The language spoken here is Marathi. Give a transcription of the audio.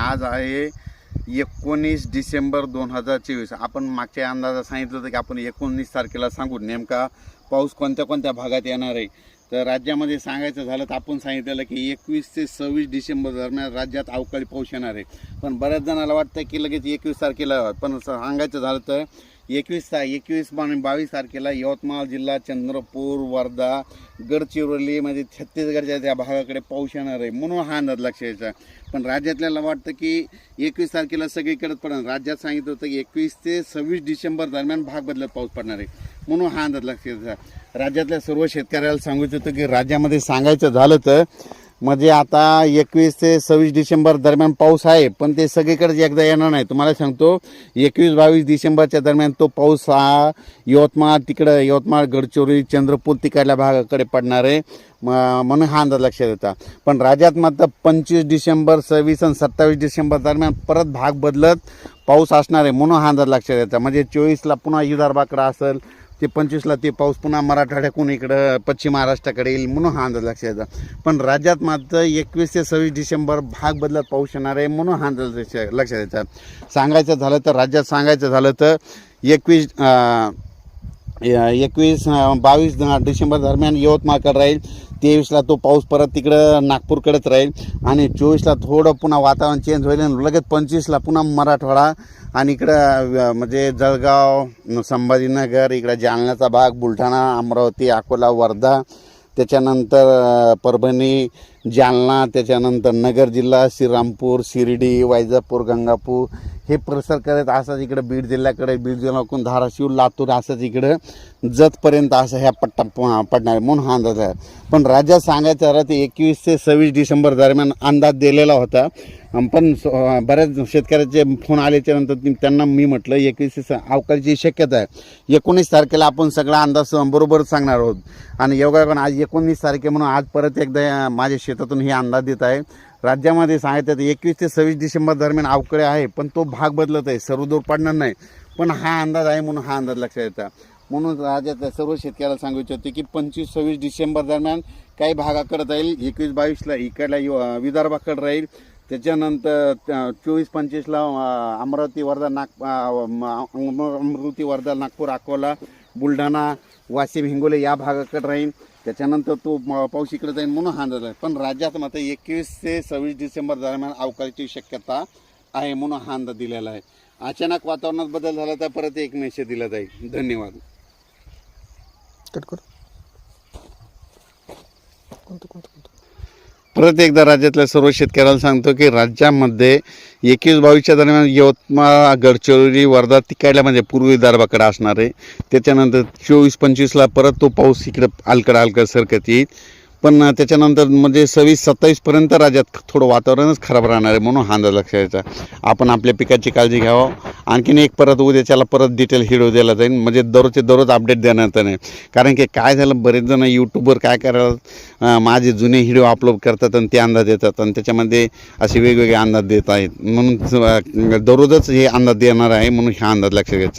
आज आहे एकोणीस डिसेंबर दोन हजार चोवीस. आपण मागच्या अंदाजात सांगितलं होतं की आपण एकोणीस तारखेला सांगू. नेमका पाऊस कोणत्या कोणत्या भागात येणार आहे? तर राज्यामध्ये सांगायचं झालं तर आपण सांगितलेलं की एकवीस ते सव्वीस डिसेंबर दरम्यान राज्यात अवकाळी पाऊस येणार आहे. पण बऱ्याच जणाला वाटतं की लगेच एकवीस तारखेला पण सांगायचं झालं तर एकवीस ता एकवीस आणि बावीस तारखेला यवतमाळ जिल्हा चंद्रपूर वर्धा गडचिरोली म्हणजे छत्तीसगडच्या त्या भागाकडे पाऊस येणार आहे म्हणून हा अंदाज लक्ष यायचा. पण राज्यातल्याला वाटतं की एकवीस तारखेला सगळीकडे पडणार. राज्यात सांगितलं होतं की एकवीस ते सव्वीस डिसेंबर दरम्यान भाग बदलत पाऊस पडणार आहे म्हणून हा अंदाज लक्ष यायचा. राज्यातल्या सर्व शेतकऱ्याला सांगू इच्छितो की राज्यामध्ये सांगायचं झालं तर म्हणजे आता एकवीस ते सव्वीस डिसेंबर दरम्यान पाऊस आहे पण ते सगळीकडे एकदा येणार नाही. तुम्हाला सांगतो एकवीस बावीस डिसेंबरच्या दरम्यान तो पाऊस हा यवतमाळ तिकडं यवतमाळ गडचिरोली चंद्रपूर तिकडल्या भागाकडे पडणार आहे म- म्हणून हा अंदाज लक्षात येतात पण राज्यात मात्र पंचवीस डिसेंबर सव्वीस आणि सत्तावीस डिसेंबर दरम्यान परत भाग बदलत पाऊस असणार आहे म्हणून हा अंदाज लक्षात येतात म्हणजे चोवीसला पुन्हा विदर्भाकडं असेल ते पंचवीसला ते पाऊस पुन्हा मराठवाड्याकडून इकडं पश्चिम महाराष्ट्राकडे येईल म्हणून हा अंदाज लक्षात येतो. पण राज्यात मात्र एकवीस ते सव्वीस डिसेंबर भाग बदलत पाऊस येणार आहे म्हणून हा अंदाज लक्ष- लक्षात येतात सांगायचं झालं तर राज्यात सांगायचं झालं तर एकवीस या- एकवीस बावीस डिसेंबर दरम्यान यवतमाळकडे राहील. तेवीसला तो पाऊस परत तिकडं नागपूरकडेच राहील. आणि चोवीसला थोडं पुन्हा वातावरण चेंज होईल आणि लगेच पंचवीसला पुन्हा मराठवाडा आणि इकडं म्हणजे जळगाव संभाजीनगर इकडं जालन्याचा भाग बुलढाणा अमरावती अकोला वर्धा त्याच्यानंतर परभणी जालना त्याच्यानंतर नगर जिल्हा श्रीरामपूर शिर्डी वैजापूर गंगापूर हे प्रसार करत असंच इकडं बीड जिल्ह्याकडे बीड जिल्ह्याकडून धाराशिव लातूर असंच इकडं जतपर्यंत असं ह्या पट्टा पडणार आहे म्हणून हा अंदाज आहे. पण राज्यात सांगायचं झालं एकवीस ते सव्वीस डिसेंबर दरम्यान अंदाज दिलेला होता. पण बऱ्याच शेतकऱ्याचे फोन आल्याच्यानंतर त्यांना मी म्हटलं एकवीस ते स- अवकाळीची शक्यता आहे. एकोणीस तारखेला आपण सगळा अंदाज बरोबर सांगणार आहोत. आणि योगायोगानं आज एकोणीस तारखे म्हणून आज परत एकदा माझ्या शेतातून हे अंदाज देत आहे. राज्यामध्ये सांगायचं तर एकवीस ते सव्वीस डिसेंबर दरम्यान अवकाळी आहे पण तो भाग बदलत आहे. सर्वदूर पडणार नाही. पण हा अंदाज आहे म्हणून हा अंदाज लक्षात येतात म्हणून राज्यातल्या सर्व शेतकऱ्याला सांगू इच्छितो की पंचवीस सव्वीस डिसेंबर दरम्यान काही भागाकडे राहील एकवीस बावीसला इकडला विदर्भाकडे राहील. त्याच्यानंतर चोवीस पंचवीसला अमरावती वर्धा नाग अमरावती वर्धा नागपूर अकोला बुलढाणा वाशिम हिंगोली या भागाकडे राहीन. त्याच्यानंतर तो पाऊस इकडे जाईल म्हणून हा अंदाज आहे. पण राज्यात मात्र एकवीस ते सव्वीस डिसेंबर दरम्यान अवकाळीची शक्यता आहे म्हणून हा अंदाज दिलेला आहे. अचानक वातावरणात बदल झाला तर परत एक मेसेज दिला जाईल. धन्यवाद. कट कर. कोणतं कोणतं कोणतं? परत एकदा राज्यातल्या सर्व शेतकऱ्याला सांगतो की राज्यामध्ये एकवीस बावीसच्या दरम्यान यवतमाळ गडचिरोली वर्धा तिकडल्या म्हणजे पूर्व विदर्भाकडे असणार आहे. त्याच्यानंतर चोवीस पंचवीसला परत तो पाऊस इकडं अलकड अलकड सरकत येईल. पण त्याच्यानंतर म्हणजे सव्वीस सत्तावीसपर्यंत राज्यात थोडं वातावरणच खराब राहणार आहे म्हणून हा अंदाज लक्षात यायचा आपण आपल्या पिकाची काळजी घ्यावं. आणखीन एक परत उद्याच्याला परत डिटेल हिडो दिला जाईल. म्हणजे दररोजचे दररोज अपडेट देण्यात नाही कारण की काय झालं बरेच जण यूट्यूबवर काय करायला माझे जुने व्हिडिओ अपलोड करतात आणि ते अंदाज देतात. आणि त्याच्यामध्ये असे वेगवेगळे अंदाज देत आहेत. म्हणून दररोजच हे अंदाज देणार आहे म्हणून हा अंदाज लक्षात घ्यायचा